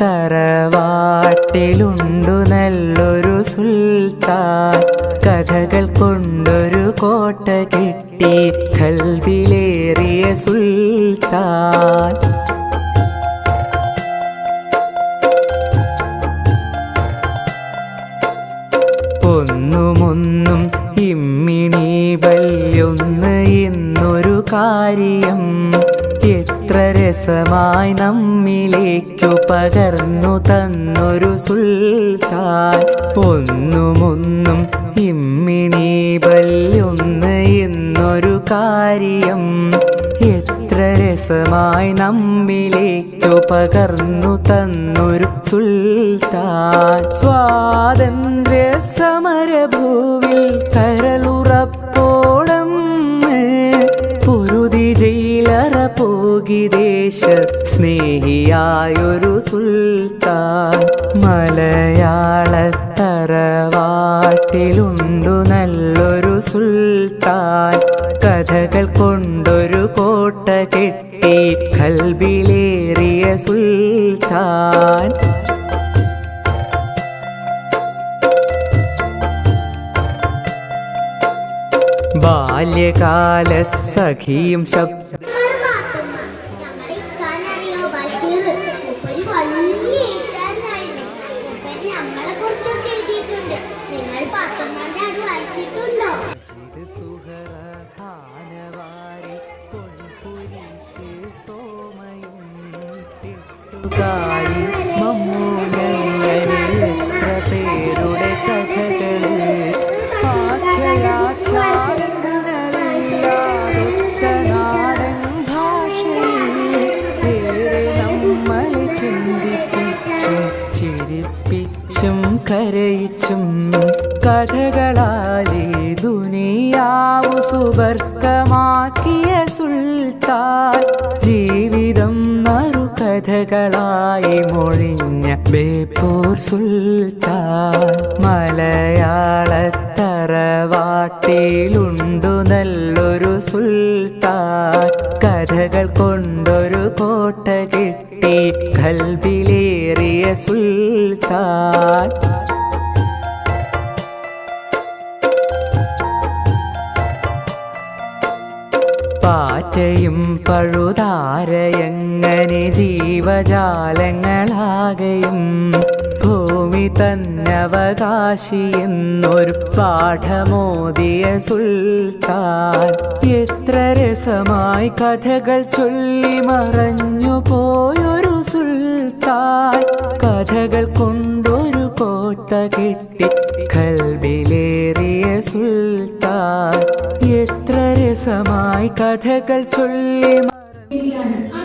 തറവാട്ടിലുണ്ടു നല്ലൊരു സുൽത്താൻ. കഥകൾ കൊണ്ടൊരു കോട്ട കിട്ടി കൽവിലേറിയ സുൽത്താൻ. ഒന്നുമൊന്നും ഇമ്മിണി വല്യൊന്ന് ഇന്നൊരു കാര്യം. രസമായി നമ്മിലേക്കു പകർന്നു തന്നൊരു സുൽത്താൻ. ഒന്നുമൊന്നും ഇമ്മിണി വല്യൊന്ന് എന്നൊരു കാര്യം. എത്ര രസമായി നമ്മിലേക്കു പകർന്നു തന്നൊരു സുൽത്താൻ. സ്വാതന്ത്ര്യ സമരഭൂവിൽ കരളുറപ്പോളം പോകി ദേശ സ്നേഹിയായൊരു സുൽത്താൻ മലയാളത്തറവാട്ടിലുണ്ടു നല്ലൊരു സുൽത്താൻ. കഥകൾ കൊണ്ടൊരു കോട്ട കെട്ടി കൽബിലേറിയ സുൽത്താൻ. ബാല്യകാല സഖിയും ശബ്ദ ബഷീർ മൂപ്പര് വലിയ എഴുതാനായിരുന്നു. മൂപ്പര് നമ്മളെ കുറിച്ചൊക്കെ എഴുതിയിട്ടുണ്ട്. നിങ്ങൾ പത്തൊമ്പതാം അത് വായിച്ചിട്ടുണ്ടോ? ഇത് ചിന്തിപ്പിച്ചും ചിരിപ്പിച്ചും കരയിച്ചും കഥകളാലേ ദുനിയാവു സുബർക്കമാക്കിയ സുൽത്താൻ. ജീവിതം മറു കഥകളായി മൊഴിഞ്ഞ ബേപ്പൂർ സുൽത്താൻ. മലയാള തറവാട്ടിലുണ്ടു നല്ലൊരു സുൽത്താൻ. കഥകൾ കൊണ്ടൊരു കോട്ട കിട്ടി കൽബിലേറിയ സുൽത്താൻ. പാറ്റയും പഴുതാരയങ്ങനെ ജീവജാലങ്ങളാകയും ഭൂമി തന്നവകാശി എന്നൊരു പാഠമോദിയ സുൽത്താൻ. എത്ര രസമായി കഥകൾ ചൊല്ലി മറഞ്ഞു പോയൊരു സുൽത്താൻ. കഥകൾ കൊണ്ടൊരു കോട്ട കെട്ടി കൽബിലേറിയ സുൽത്താൻ. എത്ര രസമായി കഥകൾ ചൊല്ലി മറ- ശരിയാണ്. അത്